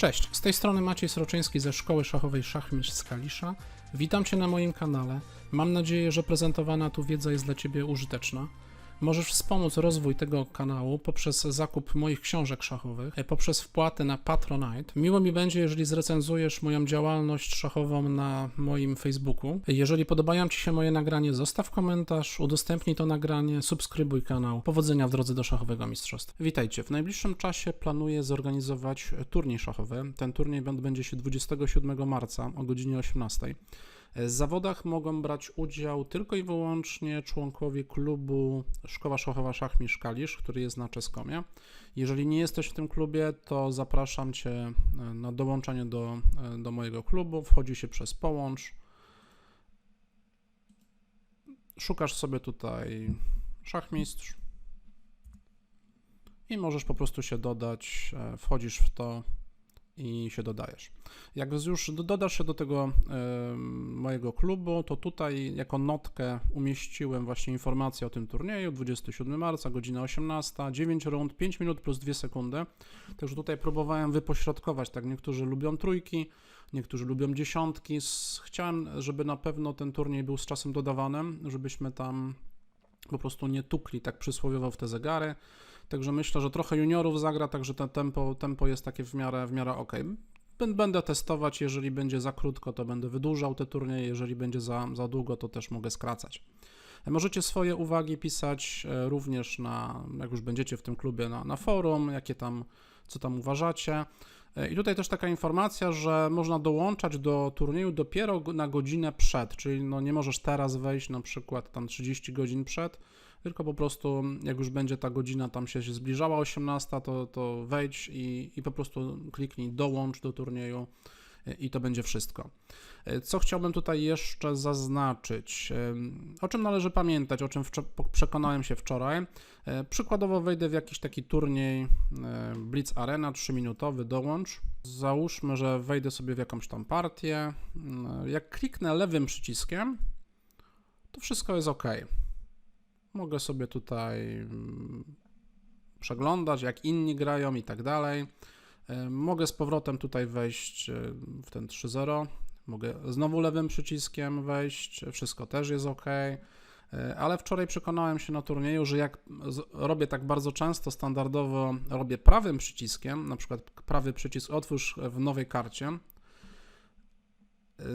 Cześć, z tej strony Maciej Sroczyński ze Szkoły Szachowej Szachmistrz z Kalisza. Witam Cię na moim kanale. Mam nadzieję, że prezentowana tu wiedza jest dla Ciebie użyteczna. Możesz wspomóc rozwój tego kanału poprzez zakup moich książek szachowych, e, poprzez wpłatę na Patronite. Miło mi będzie, jeżeli zrecenzujesz moją działalność szachową na moim Facebooku. Jeżeli podobają Ci się moje nagranie, zostaw komentarz, udostępnij to nagranie, subskrybuj kanał. Powodzenia w drodze do szachowego mistrzostwa. Witajcie. W najbliższym czasie planuję zorganizować turniej szachowy. Ten turniej będzie się 27 marca o godzinie 18. W zawodach mogą brać udział tylko i wyłącznie członkowie klubu Szkoła Szachowa Szachmistrz Kalisz, który jest na Czeskomie. Jeżeli nie jesteś w tym klubie, to zapraszam Cię e, na dołączenie do, e, do mojego klubu. Wchodzi się przez połącz. Szukasz sobie tutaj szachmistrz i możesz po prostu się dodać. e, Wchodzisz w to i się dodajesz. Jak już dodasz się do tego mojego klubu, to tutaj jako notkę umieściłem właśnie informację o tym turnieju 27 marca, godzina 18, 9 rund, 5 minut plus 2 sekundy. Także tutaj próbowałem wypośrodkować, tak niektórzy lubią trójki, niektórzy lubią dziesiątki. Chciałem, żeby na pewno ten turniej był z czasem dodawanym, żebyśmy tam po prostu nie tukli tak przysłowiowo w te zegary. Także myślę, że trochę juniorów zagra, także to tempo, tempo jest takie w miarę, w miarę ok. Bę- Będę testować, jeżeli będzie za krótko, to będę wydłużał te turnieje, jeżeli będzie za, za długo, to też mogę skracać. E, Możecie swoje uwagi pisać e, również na, jak już będziecie w tym klubie, na, na forum, jakie tam, co tam uważacie. E, I tutaj też taka informacja, że można dołączać do turnieju dopiero na godzinę przed, czyli no nie możesz teraz wejść na przykład tam 30 godzin przed, tylko po prostu jak już będzie ta godzina tam się zbliżała 18, to, to wejdź i, i po prostu kliknij dołącz do turnieju e, i to będzie wszystko. E, Co chciałbym tutaj jeszcze zaznaczyć? Em, O czym należy pamiętać, o czym przekonałem się wczoraj? E, Przykładowo wejdę w jakiś taki turniej e, Blitz Arena 3-minutowy, dołącz. Załóżmy, że wejdę sobie w jakąś tam partię. Jak kliknę lewym przyciskiem, to wszystko jest ok. Mogę sobie tutaj mm, przeglądać, jak inni grają i tak dalej. E, Mogę z powrotem tutaj wejść e, w ten 3.0. Mogę znowu lewym przyciskiem wejść, wszystko też jest ok. E, Ale wczoraj przekonałem się na turnieju, że jak robię tak bardzo często, standardowo robię prawym przyciskiem, na przykład prawy przycisk otwórz w nowej karcie, e,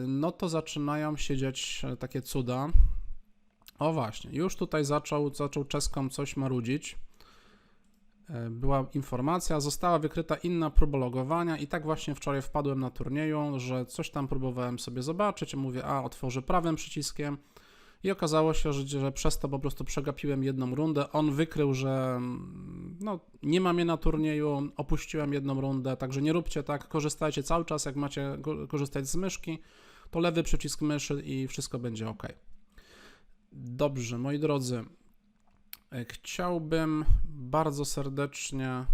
no to zaczynają się dziać e, takie cuda. O właśnie, już tutaj zaczął, zaczął czeskom coś marudzić. E, Była informacja, została wykryta inna próba logowania i tak właśnie wczoraj wpadłem na turnieju, że coś tam próbowałem sobie zobaczyć, mówię, a otworzę prawym przyciskiem i okazało się, że, że przez to po prostu przegapiłem jedną rundę. On wykrył, że mm, no, nie ma mnie na turnieju, opuściłem jedną rundę, także nie róbcie tak, korzystajcie cały czas, jak macie ko- korzystać z myszki, to lewy przycisk myszy i wszystko będzie ok. Dobrze, moi drodzy, e, chciałbym bardzo serdecznie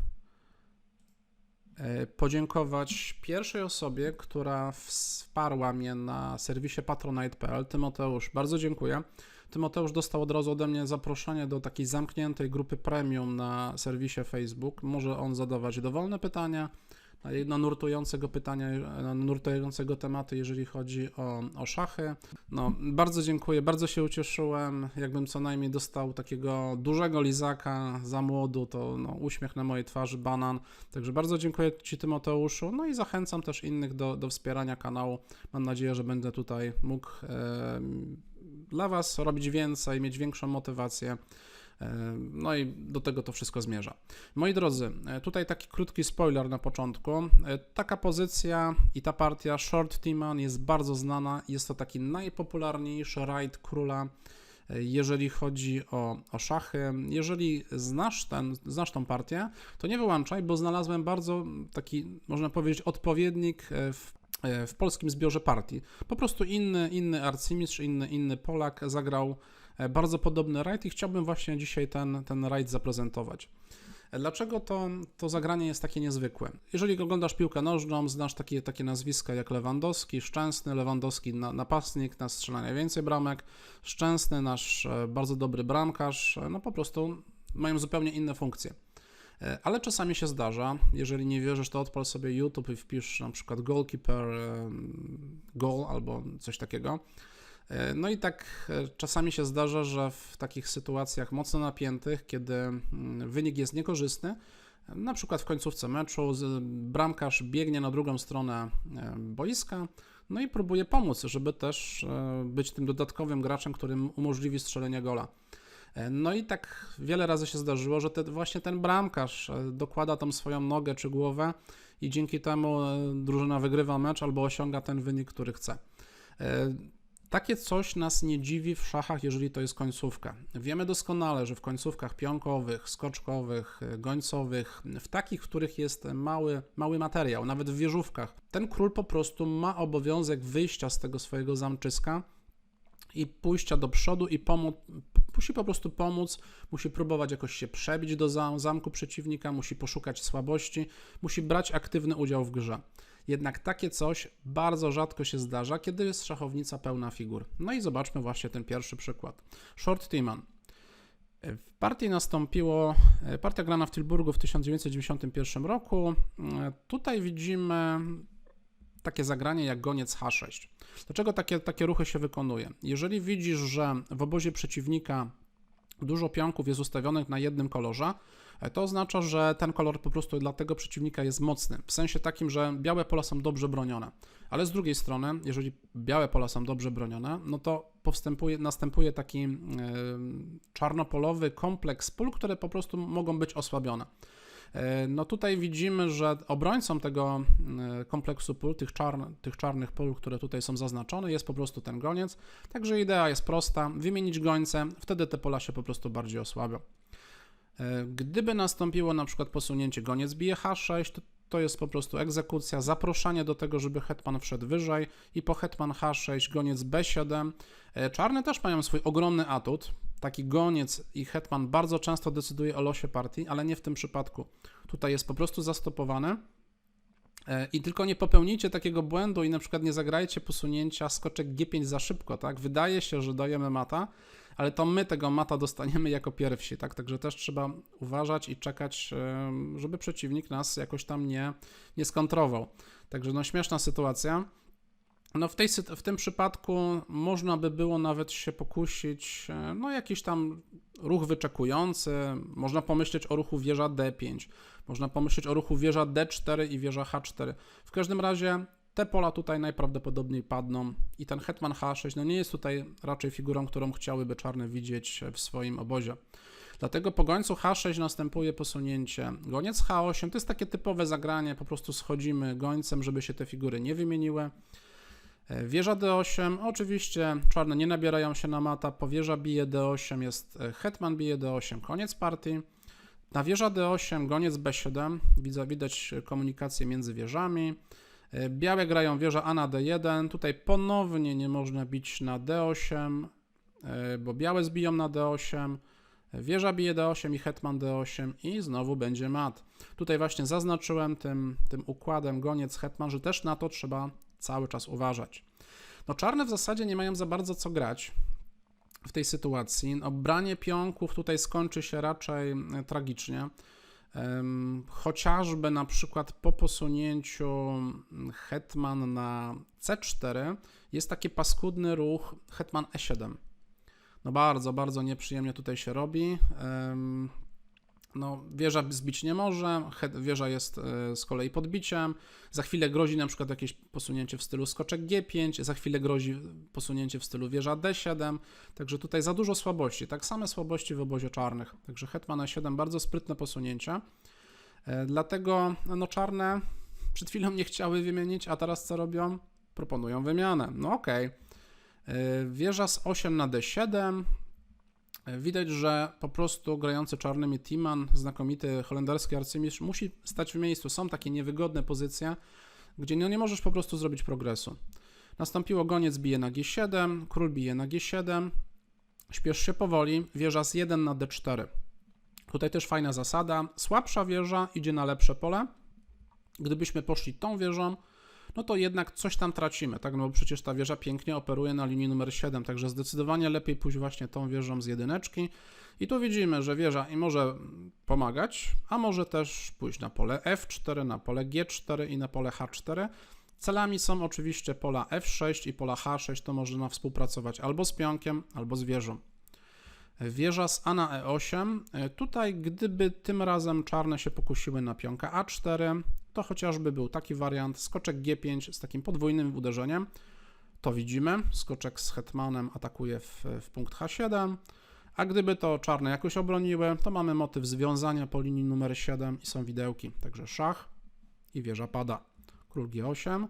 e, podziękować pierwszej osobie, która wsparła mnie na serwisie patronite.pl. Tymoteusz, bardzo dziękuję. Tymoteusz dostał od razu ode mnie zaproszenie do takiej zamkniętej grupy premium na serwisie Facebook. Może on zadawać dowolne pytania na, na nurtujące go pytania, na nurtujące go tematy, jeżeli chodzi o, o szachy. No, bardzo dziękuję, bardzo się ucieszyłem. Jakbym co najmniej dostał takiego dużego lizaka za młodu, to no, uśmiech na mojej twarzy, banan. Także bardzo dziękuję Ci, Tymoteuszu. No i zachęcam też innych do, do wspierania kanału. Mam nadzieję, że będę tutaj mógł e, dla Was robić więcej, mieć większą motywację. E, No i do tego to wszystko zmierza. Moi drodzy, e, tutaj taki krótki spoiler na początku. E, Taka pozycja i ta partia Short Timan jest bardzo znana. Jest to taki najpopularniejszy rajd króla, jeżeli chodzi o, o szachy. Jeżeli znasz, ten, znasz tą partię, to nie wyłączaj, bo znalazłem bardzo taki, można powiedzieć, odpowiednik w, w polskim zbiorze partii. Po prostu inny, inny arcymistrz, inny, inny Polak zagrał bardzo podobny rajd i chciałbym właśnie dzisiaj ten, ten rajd zaprezentować. E, Dlaczego to, to zagranie jest takie niezwykłe? Jeżeli oglądasz piłkę nożną, znasz takie, takie nazwiska jak Lewandowski, Szczęsny, Lewandowski na, napastnik, na strzela najwięcej bramek, Szczęsny, nasz e, bardzo dobry bramkarz, e, no po prostu mają zupełnie inne funkcje. E, Ale czasami się zdarza, jeżeli nie wierzysz, to odpal sobie YouTube i wpisz na przykład goalkeeper e, goal albo coś takiego. E, No i tak e, czasami się zdarza, że w takich sytuacjach mocno napiętych, kiedy mm, wynik jest niekorzystny, na przykład w końcówce meczu bramkarz biegnie na drugą stronę e, boiska, no i próbuje pomóc, żeby też być tym dodatkowym graczem, którym umożliwi strzelenie gola. No i tak wiele razy się zdarzyło, że te, właśnie ten bramkarz dokłada tą swoją nogę czy głowę i dzięki temu drużyna wygrywa mecz albo osiąga ten wynik, który chce. Takie coś nas nie dziwi w szachach, jeżeli to jest końcówka. Wiemy doskonale, że w końcówkach pionkowych, skoczkowych, gońcowych, w takich, w których jest mały, mały materiał, nawet w wieżówkach, ten król po prostu ma obowiązek wyjścia z tego swojego zamczyska i pójścia do przodu i pomóc, musi po prostu pomóc, musi próbować jakoś się przebić do zam- zamku przeciwnika, musi poszukać słabości, musi brać aktywny udział w grze. Jednak takie coś bardzo rzadko się zdarza, kiedy jest szachownica pełna figur. No i zobaczmy właśnie ten pierwszy przykład. Short Timan. W partii nastąpiło, partia grana w Tilburgu w 1991 roku. Tutaj widzimy takie zagranie jak goniec H6. Dlaczego takie, takie ruchy się wykonuje? Jeżeli widzisz, że w obozie przeciwnika dużo pionków jest ustawionych na jednym kolorze, e, to oznacza, że ten kolor po prostu dla tego przeciwnika jest mocny. W sensie takim, że białe pola są dobrze bronione. Ale z drugiej strony, jeżeli białe pola są dobrze bronione, no to powstępuje, następuje taki e, czarnopolowy kompleks pól, które po prostu mogą być osłabione. E, No tutaj widzimy, że obrońcą tego e, kompleksu pól, tych, czarn, tych czarnych pól, które tutaj są zaznaczone, jest po prostu ten goniec. Także idea jest prosta, wymienić gońce, wtedy te pola się po prostu bardziej osłabią. E, Gdyby nastąpiło na przykład posunięcie goniec bije H6, to, to jest po prostu egzekucja, zaproszenie do tego, żeby hetman wszedł wyżej i po hetman H6 goniec B7. E, Czarne też mają swój ogromny atut. Taki goniec i hetman bardzo często decyduje o losie partii, ale nie w tym przypadku. Tutaj jest po prostu zastopowany. E, I tylko nie popełnijcie takiego błędu i na przykład nie zagrajcie posunięcia skoczek G5 za szybko, tak? Wydaje się, że dajemy mata, ale to my tego mata dostaniemy jako pierwsi, tak? Także też trzeba uważać i czekać, żeby przeciwnik nas jakoś tam nie, nie skontrował. Także no śmieszna sytuacja. No w, tej, w tym przypadku można by było nawet się pokusić, e, no jakiś tam ruch wyczekujący, można pomyśleć o ruchu wieża D5, można pomyśleć o ruchu wieża D4 i wieża H4. W każdym razie te pola tutaj najprawdopodobniej padną i ten hetman H6 no nie jest tutaj raczej figurą, którą chciałyby czarne widzieć w swoim obozie. Dlatego po gońcu H6 następuje posunięcie goniec H8. To jest takie typowe zagranie, po prostu schodzimy gońcem, żeby się te figury nie wymieniły. E, Wieża D8, oczywiście czarne nie nabierają się na mata, po wieża bije D8 jest e, hetman bije D8, koniec partii. Na wieża D8, goniec B7, widać, widać komunikację między wieżami. Białe grają wieża A na D1, tutaj ponownie nie można bić na D8, e, bo białe zbiją na D8. Wieża bije D8 i hetman D8 i znowu będzie mat. Tutaj właśnie zaznaczyłem tym, tym układem goniec hetman, że też na to trzeba cały czas uważać. No czarne w zasadzie nie mają za bardzo co grać w tej sytuacji. No, branie pionków tutaj skończy się raczej e, tragicznie. Chociażby na przykład po posunięciu hetman na C4 jest taki paskudny ruch hetman E7. No bardzo, bardzo nieprzyjemnie tutaj się robi. No, wieża zbić nie może, wieża jest e, z kolei podbiciem. Za chwilę grozi na przykład jakieś posunięcie w stylu skoczek G5, za chwilę grozi posunięcie w stylu wieża D7. Także tutaj za dużo słabości, tak same słabości w obozie czarnych. Także hetman E7 bardzo sprytne posunięcie. E, Dlatego no czarne przed chwilą nie chciały wymienić, a teraz co robią? Proponują wymianę. No okej. E, Wieża z 8 na D7. E, Widać, że po prostu grający czarnymi Timan, znakomity holenderski arcymistrz, musi stać w miejscu. Są takie niewygodne pozycje, gdzie no nie możesz po prostu zrobić progresu. Nastąpiło goniec bije na G7, król bije na G7. Śpiesz się powoli, wieża z 1 na D4. Tutaj też fajna zasada. Słabsza wieża idzie na lepsze pole. Gdybyśmy poszli tą wieżą, no to jednak coś tam tracimy, tak? No bo przecież ta wieża pięknie operuje na linii numer 7, także zdecydowanie lepiej pójść właśnie tą wieżą z jedyneczki. I tu widzimy, że wieża i może pomagać, a może też pójść na pole F4, na pole G4 i na pole H4. Celami są oczywiście pola F6 i pola H6, to można współpracować albo z pionkiem, albo z wieżą. Wieża z A na E8. Tutaj, gdyby tym razem czarne się pokusiły na pionka A4, to chociażby był taki wariant, skoczek G5 z takim podwójnym uderzeniem. To widzimy, skoczek z hetmanem atakuje w, w punkt H7, a gdyby to czarne jakoś obroniły, to mamy motyw związania po linii numer 7 i są widełki, także szach i wieża pada. Król G8.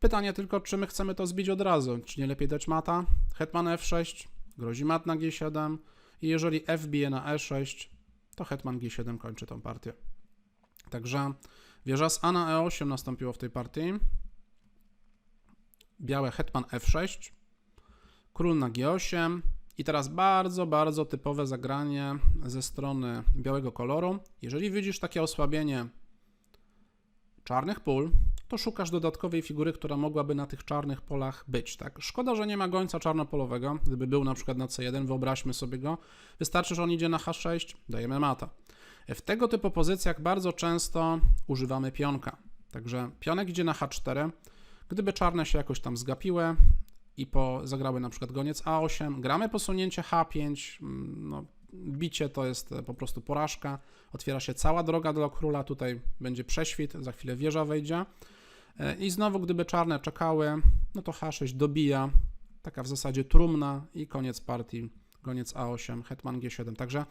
Pytanie tylko, czy my chcemy to zbić od razu, czy nie lepiej dać mata? Hetman F6, grozi mat na G7 i jeżeli F bije na E6, to hetman G7 kończy tą partię. Także wieża z A na E8 nastąpiło w tej partii. Białe hetman F6, król na G8 i teraz bardzo, bardzo typowe zagranie ze strony białego koloru. Jeżeli widzisz takie osłabienie czarnych pól, to szukasz dodatkowej figury, która mogłaby na tych czarnych polach być. Tak? Szkoda, że nie ma gońca czarnopolowego. Gdyby był na przykład na C1, wyobraźmy sobie go. Wystarczy, że on idzie na H6, dajemy mata. W tego typu pozycjach bardzo często używamy pionka. Także pionek idzie na H4. Gdyby czarne się jakoś tam zgapiły i po, zagrały na przykład goniec A8, gramy posunięcie H5, no, bicie to jest po prostu porażka. Otwiera się cała droga dla króla, tutaj będzie prześwit, za chwilę wieża wejdzie. I znowu, gdyby czarne czekały, no to H6 dobija, taka w zasadzie trumna i koniec partii, goniec A8, hetman G7. Także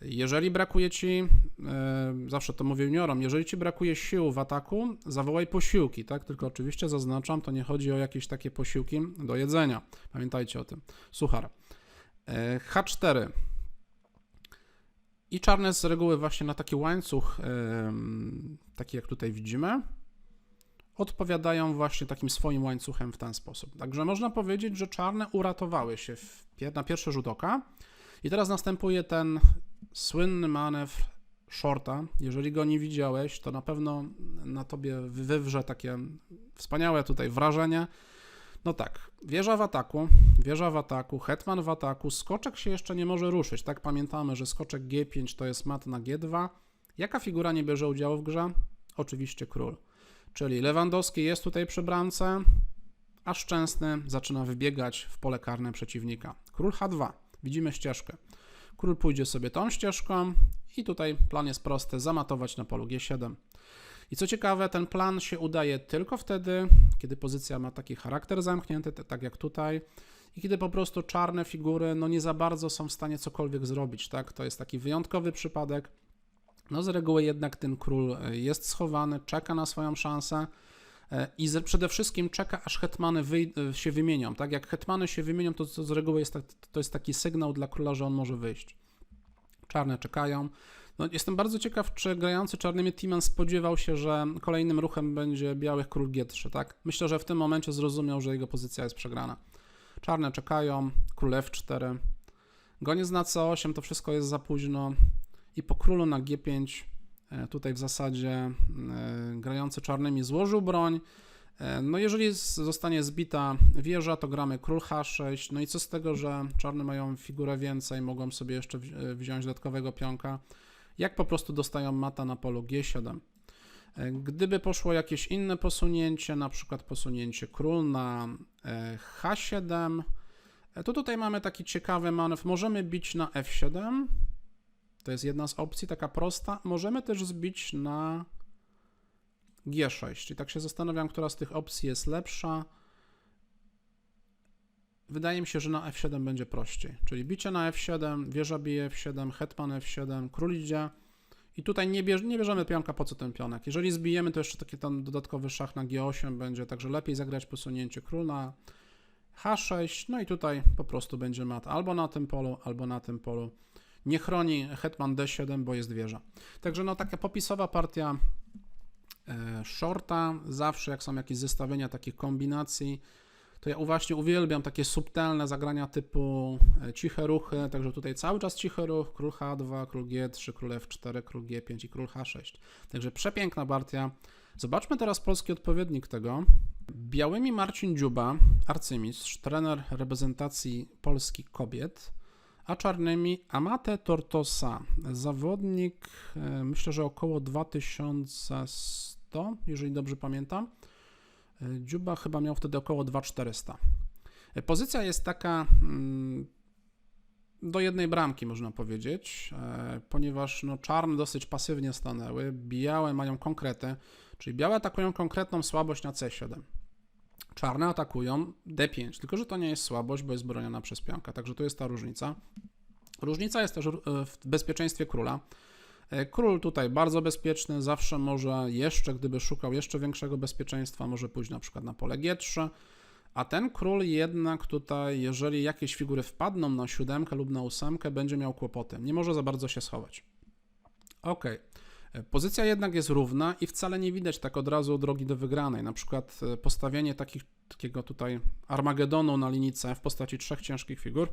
jeżeli brakuje ci, e, zawsze to mówię juniorom, jeżeli ci brakuje sił w ataku, zawołaj posiłki, tak? Tylko oczywiście zaznaczam, to nie chodzi o jakieś takie posiłki do jedzenia. Pamiętajcie o tym. Suchar. E, H4. I czarne z reguły właśnie na taki łańcuch, taki jak tutaj widzimy, odpowiadają właśnie takim swoim łańcuchem w ten sposób. Także można powiedzieć, że czarne uratowały się na pierwszy rzut oka. I teraz następuje ten słynny manewr shorta. Jeżeli go nie widziałeś, to na pewno na tobie wywrze takie wspaniałe tutaj wrażenie. No tak, wieża w ataku, wieża w ataku, hetman w ataku, skoczek się jeszcze nie może ruszyć, tak? Pamiętamy, że skoczek G5 to jest mat na G2. Jaka figura nie bierze udziału w grze? Oczywiście król. Czyli Lewandowski jest tutaj przy bramce, a Szczęsny zaczyna wybiegać w pole karne przeciwnika. Król H2. Widzimy ścieżkę. Król pójdzie sobie tą ścieżką i tutaj plan jest prosty, zamatować na polu G7. I co ciekawe, ten plan się udaje tylko wtedy, kiedy pozycja ma taki charakter zamknięty, tak jak tutaj, i kiedy po prostu czarne figury no nie za bardzo są w stanie cokolwiek zrobić, tak? To jest taki wyjątkowy przypadek. No z reguły jednak ten król e, jest schowany, czeka na swoją szansę i z, przede wszystkim czeka, aż hetmany e, się wymienią, tak? Jak hetmany się wymienią, to, to z reguły jest, tak, to jest taki sygnał dla króla, że on może wyjść. Czarne czekają. No, jestem bardzo ciekaw, czy grający czarnymi Timan spodziewał się, że kolejnym ruchem będzie białych król G3, tak? Myślę, że w tym momencie zrozumiał, że jego pozycja jest przegrana. Czarne czekają, król F4, goniec na C8, to wszystko jest za późno i po królu na G5 e, tutaj w zasadzie e, grający czarnymi złożył broń. E, no jeżeli zostanie zbita wieża, to gramy król H6. No i co z tego, że czarne mają figurę więcej, mogą sobie jeszcze wziąć dodatkowego pionka jak po prostu dostają mata na polu G7. E, gdyby poszło jakieś inne posunięcie, na przykład posunięcie król na e, H7, e, to tutaj mamy taki ciekawy manewr. Możemy bić na F7. To jest jedna z opcji, taka prosta. Możemy też zbić na G6. I tak się zastanawiam, która z tych opcji jest lepsza. Wydaje mi się, że na F7 będzie prościej. Czyli bicie na F7, wieża bije F7, hetman F7, król idzie. I tutaj nie, bierz, nie bierzemy pionka, po co ten pionek. Jeżeli zbijemy, to jeszcze taki tam dodatkowy szach na G8 będzie, także lepiej zagrać posunięcie król na H6, no i tutaj po prostu będzie mat albo na tym polu, albo na tym polu. Nie chroni hetman D7, bo jest wieża. Także no taka popisowa partia e, shorta, zawsze jak są jakieś zestawienia takich kombinacji, to ja właśnie uwielbiam takie subtelne zagrania typu e, ciche ruchy, także tutaj cały czas cichy ruch, król H2, król G3, król F4, król G5 i król H6. Także przepiękna partia, Zobaczmy teraz polski odpowiednik tego. Białymi Marcin Dziuba, arcymistrz, trener reprezentacji Polski kobiet, a czarnymi Amate Tortosa, zawodnik e, myślę, że około 2100, jeżeli dobrze pamiętam. E, Dziuba chyba miał wtedy około 2400. E, Pozycja jest taka mm, do jednej bramki, można powiedzieć, ponieważ no, czarne dosyć pasywnie stanęły, białe mają konkretę, czyli białe atakują konkretną słabość na C7. Czarne atakują D5, tylko że to nie jest słabość, bo jest broniona przez pionka, także tu jest ta różnica. Różnica jest też e, w bezpieczeństwie króla. E, Król tutaj bardzo bezpieczny, zawsze może jeszcze, gdyby szukał jeszcze większego bezpieczeństwa, może pójść na przykład na pole G3, a ten król jednak tutaj, jeżeli jakieś figury wpadną na siódemkę lub na ósemkę, będzie miał kłopoty. Nie może za bardzo się schować. Ok. Pozycja jednak jest równa i wcale nie widać tak od razu drogi do wygranej. Na przykład e, postawienie takich, takiego tutaj Armagedonu na linii C w postaci trzech ciężkich figur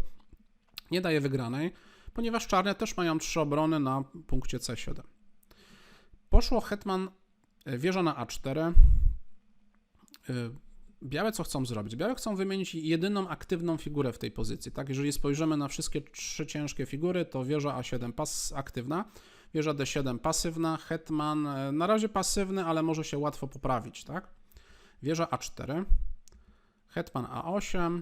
nie daje wygranej, ponieważ czarne też mają trzy obrony na punkcie C7. Poszło hetman e, wieża na A4. E, Białe co chcą zrobić? Białe chcą wymienić jedyną aktywną figurę w tej pozycji. Tak, jeżeli spojrzymy na wszystkie trzy ciężkie figury, to wieża A7 pas aktywna, wieża D7 pasywna, hetman e, na razie pasywny, ale może się łatwo poprawić, tak? Wieża A4, hetman A8,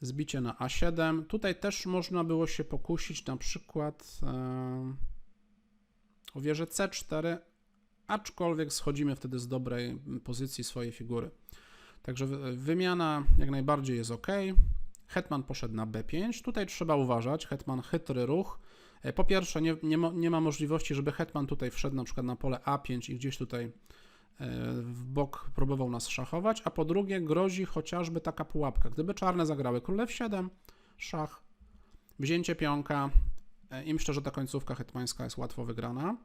zbicie na A7. Tutaj też można było się pokusić na przykład e, o wieżę C4, aczkolwiek schodzimy wtedy z dobrej pozycji swojej figury. Także wymiana jak najbardziej jest ok. Hetman poszedł na B5. Tutaj trzeba uważać. Hetman chytry ruch. E, po pierwsze, nie, nie, ma, nie ma możliwości, żeby hetman tutaj wszedł na przykład na pole A5 i gdzieś tutaj e, w bok próbował nas szachować, a po drugie grozi chociażby taka pułapka. Gdyby czarne zagrały król F7, szach, wzięcie pionka e, i myślę, że ta końcówka hetmańska jest łatwo wygrana.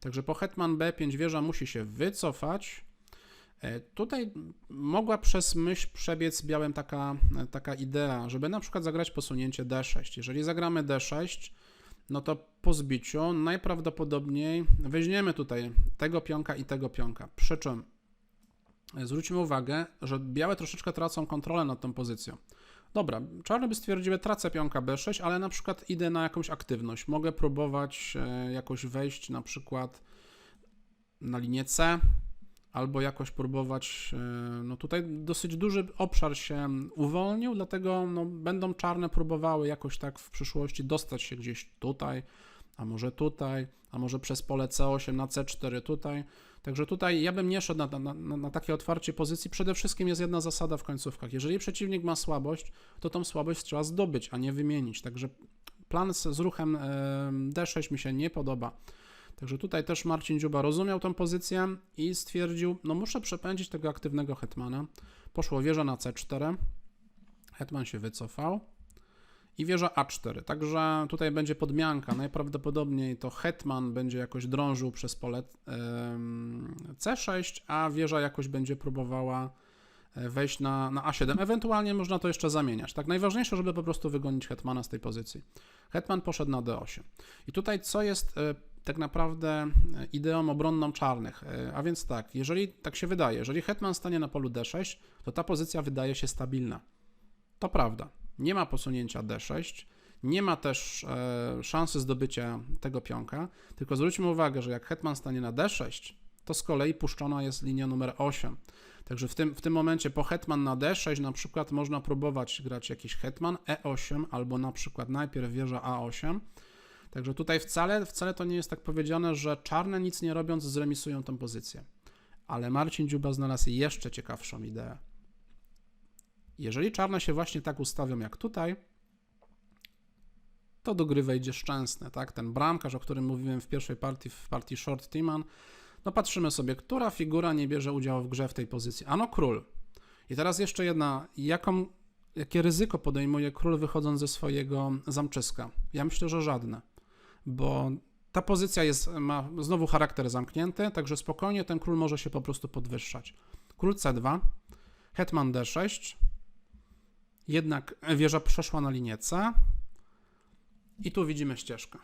Także po hetman B5 wieża musi się wycofać, E, tutaj mogła przez myśl przebiec białym taka, taka idea, żeby na przykład zagrać posunięcie D6. Jeżeli zagramy D6, no to po zbiciu najprawdopodobniej weźmiemy tutaj tego pionka i tego pionka. Przy czym e, zwróćmy uwagę, że białe troszeczkę tracą kontrolę nad tą pozycją. Dobra, czarne by stwierdziły, tracę pionka B6, ale na przykład idę na jakąś aktywność. Mogę próbować e, jakoś wejść na przykład na linię C, albo jakoś próbować, e, no tutaj dosyć duży obszar się uwolnił, dlatego no, będą czarne próbowały jakoś tak w przyszłości dostać się gdzieś tutaj, a może tutaj, a może przez pole C8 na C4 tutaj. Także tutaj ja bym nie szedł na, na, na, na, takie otwarcie pozycji. Przede wszystkim jest jedna zasada w końcówkach. Jeżeli przeciwnik ma słabość, to tą słabość trzeba zdobyć, a nie wymienić. Także plan z, z ruchem D6 mi się nie podoba. Także tutaj też Marcin Dziuba rozumiał tę pozycję i stwierdził, no muszę przepędzić tego aktywnego hetmana. Poszło wieża na C4, hetman się wycofał i wieża A4. Także tutaj będzie podmianka. Najprawdopodobniej to hetman będzie jakoś drążył przez pole C6, a wieża jakoś będzie próbowała e, wejść na, na A7. Ewentualnie można to jeszcze zamieniać. Tak, najważniejsze, żeby po prostu wygonić hetmana z tej pozycji. Hetman poszedł na D8. I tutaj co jest e, tak naprawdę e, ideą obronną czarnych. E, a więc tak, jeżeli tak się wydaje, jeżeli hetman stanie na polu d6, to ta pozycja wydaje się stabilna. To prawda. Nie ma posunięcia d6, nie ma też e, szansy zdobycia tego pionka, tylko zwróćmy uwagę, że jak hetman stanie na d6, to z kolei puszczona jest linia numer 8. Także w tym, w tym momencie po hetman na d6 na przykład można próbować grać jakiś hetman e8 albo na przykład najpierw wieża a8, Także tutaj wcale, wcale to nie jest tak powiedziane, że czarne nic nie robiąc zremisują tę pozycję. Ale Marcin Dziuba znalazł jeszcze ciekawszą ideę. Jeżeli czarne się właśnie tak ustawią jak tutaj, to do gry wejdzie szczęsne, tak? Ten bramkarz, o którym mówiłem w pierwszej partii, w partii Short Timan, no patrzymy sobie, która figura nie bierze udziału w grze w tej pozycji. Ano król. I teraz jeszcze jedna, jaką, jakie ryzyko podejmuje król wychodząc ze swojego zamczyska? Ja myślę, że żadne bo ta pozycja jest, ma znowu charakter zamknięty, także spokojnie ten król może się po prostu podwyższać. Król C2, hetman D6, jednak wieża przeszła na linię C i tu widzimy ścieżkę.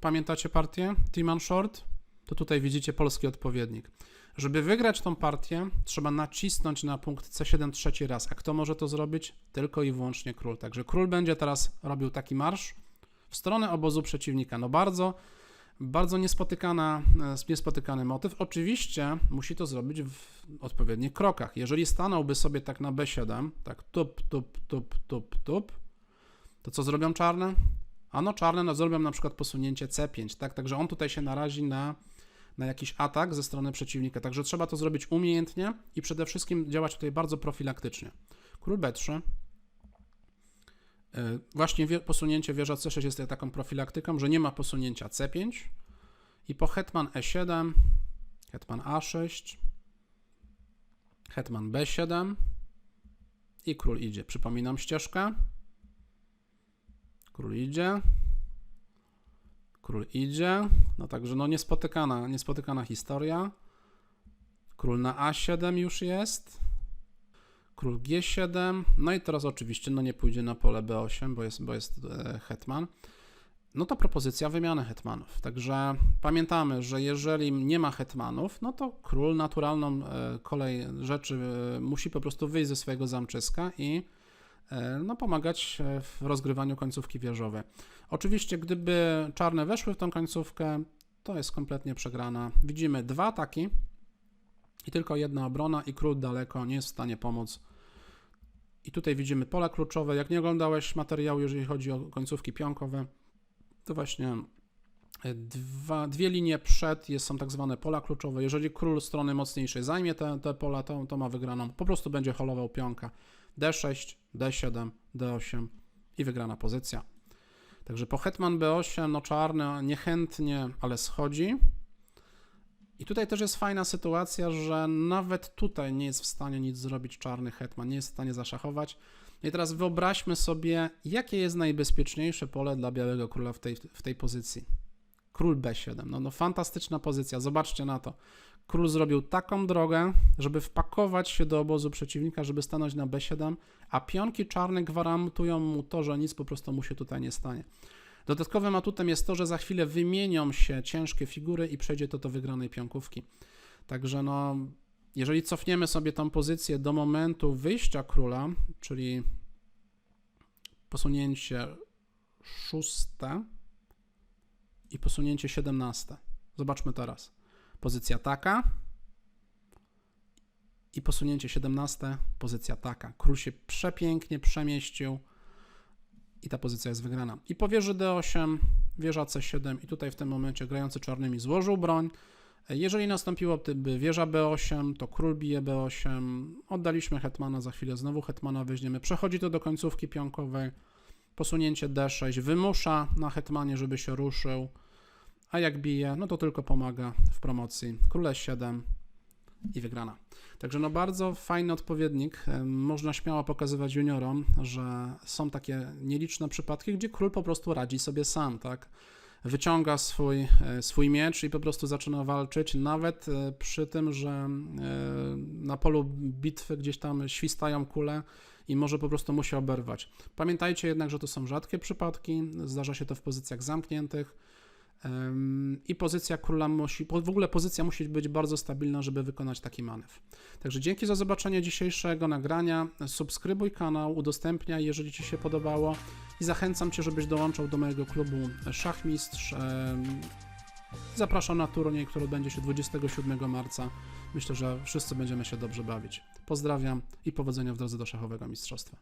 Pamiętacie partię? Timan Short? to tutaj widzicie polski odpowiednik. Żeby wygrać tą partię, trzeba nacisnąć na punkt C7 trzeci raz. A kto może to zrobić? Tylko i wyłącznie król. Także król będzie teraz robił taki marsz w stronę obozu przeciwnika. No bardzo, bardzo niespotykana, e, niespotykany motyw. Oczywiście musi to zrobić w odpowiednich krokach. Jeżeli stanąłby sobie tak na B7, tak tup, tup, tup, tup, tup, to co zrobią czarne? Ano czarne no, zrobią na przykład posunięcie C5, tak? Także on tutaj się narazi na, na jakiś atak ze strony przeciwnika. Także trzeba to zrobić umiejętnie i przede wszystkim działać tutaj bardzo profilaktycznie. Król B3. Yy, Właśnie posunięcie wieża C6 jest taką profilaktyką, że nie ma posunięcia C5 i po hetman E7, hetman A6, hetman B7 i król idzie. Przypominam ścieżkę. Król idzie. Król idzie. No także no niespotykana, niespotykana historia. Król na A7 już jest. Król G7. No i teraz oczywiście no nie pójdzie na pole B8, bo jest, bo jest e, hetman. No to propozycja wymiany hetmanów. Także pamiętamy, że jeżeli nie ma hetmanów, no to król naturalną e, kolej rzeczy e, musi po prostu wyjść ze swojego zamczyska i no, pomagać w rozgrywaniu końcówki wieżowej. Oczywiście, gdyby czarne weszły w tą końcówkę, to jest kompletnie przegrana. Widzimy dwa ataki i tylko jedna obrona i król daleko nie jest w stanie pomóc. I tutaj widzimy pola kluczowe. Jak nie oglądałeś materiału, jeżeli chodzi o końcówki pionkowe, to właśnie e, dwa, dwie linie przed jest, są tak zwane pola kluczowe. Jeżeli król strony mocniejszej zajmie te, te pola, to, to ma wygraną. Po prostu będzie holował pionka D6, D7, D8 i wygrana pozycja. Także po hetman B8, no czarny niechętnie, ale schodzi. I tutaj też jest fajna sytuacja, że nawet tutaj nie jest w stanie nic zrobić czarny hetman, nie jest w stanie zaszachować. I teraz wyobraźmy sobie, jakie jest najbezpieczniejsze pole dla białego króla w tej, w tej pozycji. Król B7. No, no fantastyczna pozycja, zobaczcie na to. Król zrobił taką drogę, żeby wpakować się do obozu przeciwnika, żeby stanąć na B7, a pionki czarne gwarantują mu to, że nic po prostu mu się tutaj nie stanie. Dodatkowym atutem jest to, że za chwilę wymienią się ciężkie figury i przejdzie to do wygranej pionkówki. Także no, jeżeli cofniemy sobie tą pozycję do momentu wyjścia króla, czyli posunięcie szóste i posunięcie siedemnaste. Zobaczmy teraz. Pozycja taka i posunięcie 17, pozycja taka. Król się przepięknie przemieścił i ta pozycja jest wygrana. I po wieży D8, wieża C7 i tutaj w tym momencie grający czarnymi złożył broń. Jeżeli nastąpiłoby wieża B8, to król bije B8, oddaliśmy hetmana, za chwilę znowu hetmana weźmiemy. Przechodzi to do końcówki pionkowej, posunięcie D6 wymusza na hetmanie, żeby się ruszył, a jak bije, no to tylko pomaga w promocji. Król E7 i wygrana. Także no bardzo fajny odpowiednik. Em, Można śmiało pokazywać juniorom, że są takie nieliczne przypadki, gdzie król po prostu radzi sobie sam, tak? Wyciąga swój, e, swój miecz i po prostu zaczyna walczyć, nawet e, przy tym, że e, na polu bitwy gdzieś tam świstają kule i może po prostu musi oberwać. Pamiętajcie jednak, że to są rzadkie przypadki, zdarza się to w pozycjach zamkniętych. I pozycja króla musi, w ogóle pozycja musi być bardzo stabilna, żeby wykonać taki manewr. Także dzięki za zobaczenie dzisiejszego nagrania. Subskrybuj kanał, udostępniaj, jeżeli Ci się podobało i zachęcam Cię, żebyś dołączał do mojego klubu Szachmistrz. Zapraszam na turniej, który odbędzie się 27 marca. Myślę, że wszyscy będziemy się dobrze bawić. Pozdrawiam i powodzenia w drodze do szachowego mistrzostwa.